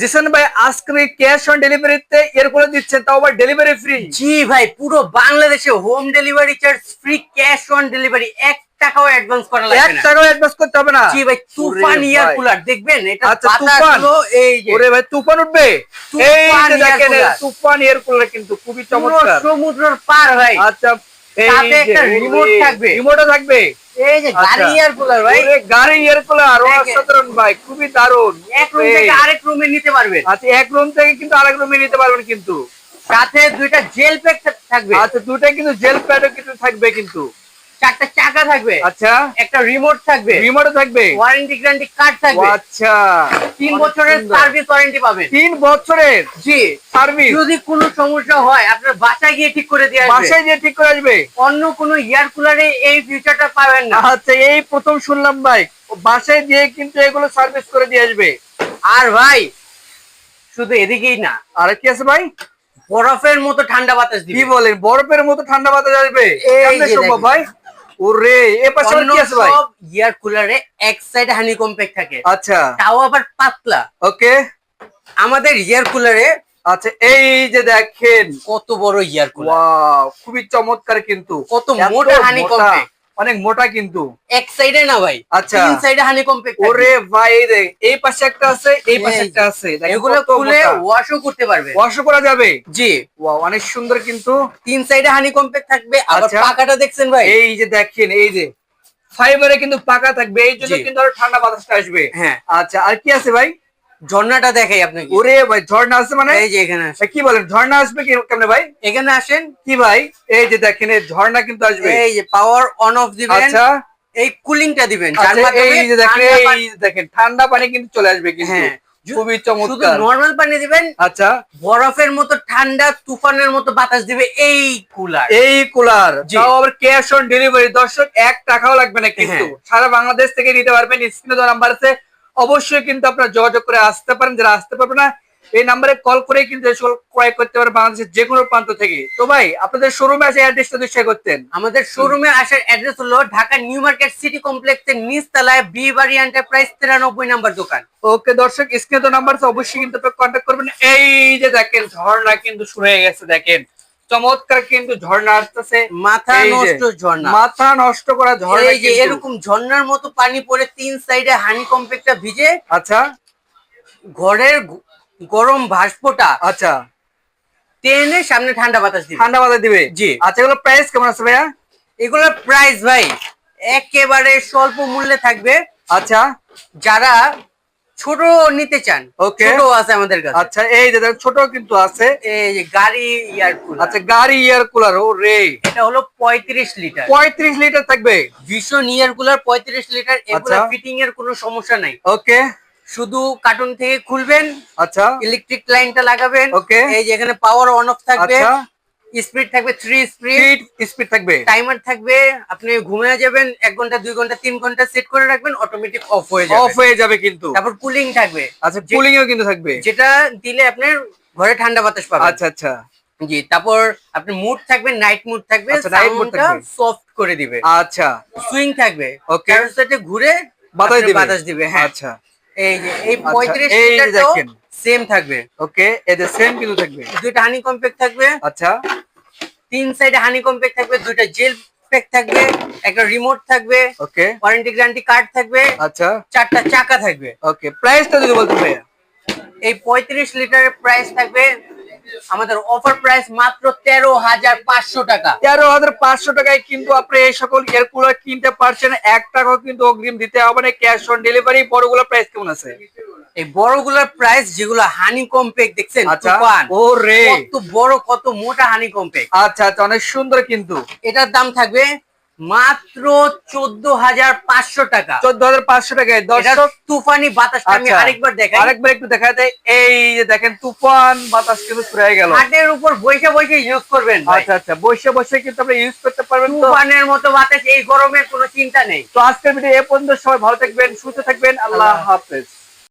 জিসন ভাই আজকে cash on ডেলিভারিতে এর করে দিচ্ছেন তাও আবার ডেলিভারি ফ্রি। জি ভাই পুরো বাংলাদেশে home delivery charge free cash on delivery. এক টাকাও অ্যাডভান্স করা এক লাগবে না। টাকাও অ্যাডভান্স করতে হবে না। জি ভাই তুফান ইয়ার কুলার দেখবেন এটা আচ্ছা, তুফান। এই যে। ওরে ভাই তুফান উঠবে? তুফান এই দেখেন তুফান এর কুলার কিন্তু খুবই চমৎকার। সমুদ্রের পার ভাই। আচ্ছা সাথে একটা ওরে, থাকবে। remote থাকবে। এই যে গাড়ি আচ্ছা। কুলার ভাই। গাড়ি এর কুলার অসাধারণ ভাই খুবই দারুণ। এক রুম থেকে আরেক রুমে নিতে পারবেন। আচ্ছা এক রুম থেকে কিন্তু আরেক রুমে নিতে পারবেন কিন্তু। সাথে দুইটা জেল প্যাক থাকবে। আচ্ছা দুইটা কিন্তু জেল প্যাডও কিন্তু থাকবে কিন্তু। চারটা চাকা থাকবে। আচ্ছা। একটা রিমোট থাকবে। রিমোটও থাকবে? ওয়ারেন্টি গ্যারান্টি কার্ড থাকবে। আচ্ছা। তিন বছরের সার্ভিস ওয়ারেন্টি পাবেন। তিন বছরের জি। সার্ভিস যদি কোনো সমস্যা হয় আপনার বাসায় গিয়ে ঠিক করে দিয়ে আসবে। বাসায় যে ঠিক করে আসবে? অন্য কোনো ইয়ার কুলারে এই ফিচারটা পাবেন না। আচ্ছা এই প্রথম শুনলাম ভাই। বাসায় দিয়ে কিন্তু এগুলো সার্ভিস করে দিয়ে আসবে। আর ভাই শুধু এদিকেই না। আর কি আছে ভাই? বরফের মতো ঠান্ডা বাতাস কি দিবে। বলেন? বরফের মতো ঠান্ডা বাতাস আসবে। ভাই? ওরে এ পাশে কি আছে ভাই? সব এয়ার কুলারে এক সাইড হানি কম্প্যাক্ট থাকে। আচ্ছা। তাও আবার পাতলা। ওকে। আমাদের ইয়ার কুলারে আচ্ছা এই যে দেখেন। কত বড় ইয়ার কুলার। ওয়াও খুবই চমৎকার কিন্তু। কত মোটা হানি মোটা, কম্প্যাক্ট অনেক মোটা কিন্তু। এক সাইডে না ভাই আচ্ছা। তিন সাইডে হানি কম্প্যাক্ট ওরে ভাই রে এই পাশে একটা আছে এই পাশে একটা আছে। এগুলো খুলে ওয়াশও করতে পারবে। ওয়াশও করা যাবে? জি। ওয়াও অনেক সুন্দর কিন্তু। তিন সাইডে হানি কম্প্যাক্ট থাকবে। আবার আচ্ছা। পাকাটা দেখছেন ভাই? এই যে দেখেন এই যে। ফাইবারে কিন্তু পাকা থাকবে এই জন্য কিন্তু আরও ঠান্ডা বাতাসটা আসবে। হ্যাঁ। আচ্ছা আর কি আছে ভাই? ঝর্ণাটা দেখাই আপনাকে। ওরে ভাই ঝর্ণা আছে মানে? এই যে এখানে কি বলেন ঝর্ণা আসবে কি কেমনে ভাই? এখানে আসেন। কি ভাই? এই যে দেখেন এই ঝর্ণা কিন্তু আসবে। এই যে পাওয়ার অন অফ দিবেন। আচ্ছা। এই কুলিংটা দিবেন। আচ্ছা এই যে দেখেন ঠান্ডা এই দেখেন ঠান্ডা পানি কিন্তু চলে আসবে কিন্তু। হ্যাঁ। খুবই শুধু চমৎকার নরমাল পানি দিবেন। আচ্ছা। বরফের মতো ঠান্ডা তুফানের মতো বাতাস দিবে এই কুলার এই কুলার তাও আবার ক্যাশ অন ডেলিভারি দর্শক এক টাকাও লাগবে না কিন্তু। হ্যাঁ। সারা বাংলাদেশ থেকে নিতে পারবেন। স্ক্রিনে দেওয়া নাম্বার আছে। অবশ্যই কিন্তু আপনারা যোগাযোগ করে আসতে পারেন। যারা আসতে পারবে না এই নাম্বারে কল করে কিন্তু সকল ক্রয় করতে পারেন বাংলাদেশের যে কোনো প্রান্ত থেকে। তো ভাই আপনাদের শোরুমে আসে অ্যাড্রেসটা শেয়ার করতেন। আমাদের শোরুমে আসার অ্যাড্রেস হলো ঢাকা নিউ মার্কেট সিটি কমপ্লেক্সের নিচতলায় বি বাড়ি এন্টারপ্রাইজ তিরানব্বই নাম্বার দোকান। ওকে দর্শক স্ক্রিনে তো নাম্বার আছে অবশ্যই কিন্তু আপনারা কন্ট্যাক্ট করবেন। এই যে দেখেন ঝর্ণা কিন্তু শুরু হয়ে গেছে দেখেন। চমৎকার কিন্তু ঝর্ণা আসতেছে। মাথা নষ্ট ঝর্ণা। মাথা নষ্ট করা ঝর্ণা এই যে এরকম ঝর্ণার মতো পানি পড়ে তিন সাইডে হানি কম্প্যাক্টটা ভিজে আচ্ছা। ঘরের গরম ভাস্পটা আচ্ছা। টেনে সামনে ঠান্ডা বাতাস দিবে। ঠান্ডা মাথা দিবে। জি। আচ্ছা এগুলো প্রাইস কেমন আছে ভাইয়া? এগুলোর প্রাইস ভাই একেবারে স্বল্প মূল্যে থাকবে। আচ্ছা। যারা ছোট নিতে চান ওকে ছোট আছে আমাদের কাছে। আচ্ছা এই যে ছোট কিন্তু আছে। এই যে গাড়ি ইয়ার কুলার আচ্ছা গাড়ি ইয়ার কুলার ও রে। এটা হলো পঁয়ত্রিশ লিটার। পঁয়ত্রিশ লিটার থাকবে? ভীষণ ইয়ার কুলার পঁয়ত্রিশ লিটার এগুলো আচ্ছা। ফিটিং এর কোনো সমস্যা নাই। ওকে শুধু কার্টুন থেকে খুলবেন আচ্ছা। ইলেকট্রিক লাইনটা লাগাবেন। ওকে এই যে এখানে পাওয়ার অন অফ থাকবে। আচ্ছা। স্পিড থাকবে থ্রি স্পিড স্পিড থাকবে। টাইমার থাকবে আপনি ঘুমিয়ে যাবেন এক ঘণ্টা দুই ঘণ্টা তিন ঘণ্টা সেট করে রাখবেন অটোমেটিক অফ হয়ে যাবে। অফ হয়ে যাবে কিন্তু। তারপর কুলিং থাকবে। আচ্ছা কুলিং এও কিন্তু থাকবে। যেটা দিলে আপনার ঘরে ঠান্ডা বাতাস পাবেন। আচ্ছা আচ্ছা। জি তারপর আপনি মুড থাকবে নাইট মুড থাকবে আচ্ছা, সাউন্ডটা সফট করে দিবে। আচ্ছা। সুইং থাকবে. চার সাইডে ঘুরে বাতাস দিবে। বাতাস দিবে হ্যাঁ। আচ্ছা। এই যে এই আচ্ছা, পঁয়ত্রিশ এই যে লিটারটাও সেম থাকবে। ওকে এদের সেম কিন্তু থাকবে। দুটো হানি কম্প্যাক্ট থাকবে। আচ্ছা। তিন সাইডে হানি কম্প্যাক্ট থাকবে দুইটা জেল প্যাক থাকবে একটা রিমোট থাকবে ওকে ওয়ারেন্টি গ্যারান্টি কার্ড থাকবে আচ্ছা। চারটা চাকা থাকবে। ওকে প্রাইসটা যদি বলতেন ভাইয়া। এই পঁয়ত্রিশ লিটারের প্রাইস থাকবে আমাদের অফার প্রাইস মাত্র তেরো হাজার পাঁচশো টাকা। তেরো হাজার পাঁচশো টাকায় কিন্তু আপনি এই সকল এয়ার কুলার কিনতে পারছেন এক টাকাও কিন্তু অগ্রিম দিতে হবে না ক্যাশ অন ডেলিভারি বড়গুলো প্রাইস কেমন আছে? এই বড়গুলোর প্রাইস যেগুলো হানি কম্পেক্ট দেখছেন আচ্ছা। তুফান। ও রে কত বড় কত মোটা হানি কম্পেক্ট আচ্ছা আচ্ছা অনেক সুন্দর কিন্তু। এটার দাম থাকবে মাত্র চোদ্দ হাজার পাঁচশো টাকা। চোদ্দ হাজার পাঁচশো টাকায় দর্শক তুফানি বাতাসটা আমি আচ্ছা, আরেকবার দেখাই। আরেকবার একটু দেখা যায় এই যে দেখেন তুফান বাতাস কিন্তু শুরু গেল। হাটের উপর বসে বসে ইউজ করবেন আচ্ছা আচ্ছা বসে বসে কিন্তু আপনি ইউজ করতে পারবেন তুফানের মতো বাতাস এই গরমের কোনো চিন্তা নেই। তো আজকের ভিডিও এ পর্যন্ত সবাই ভালো থাকবেন সুস্থ থাকবেন। আল্লাহ হাফেজ।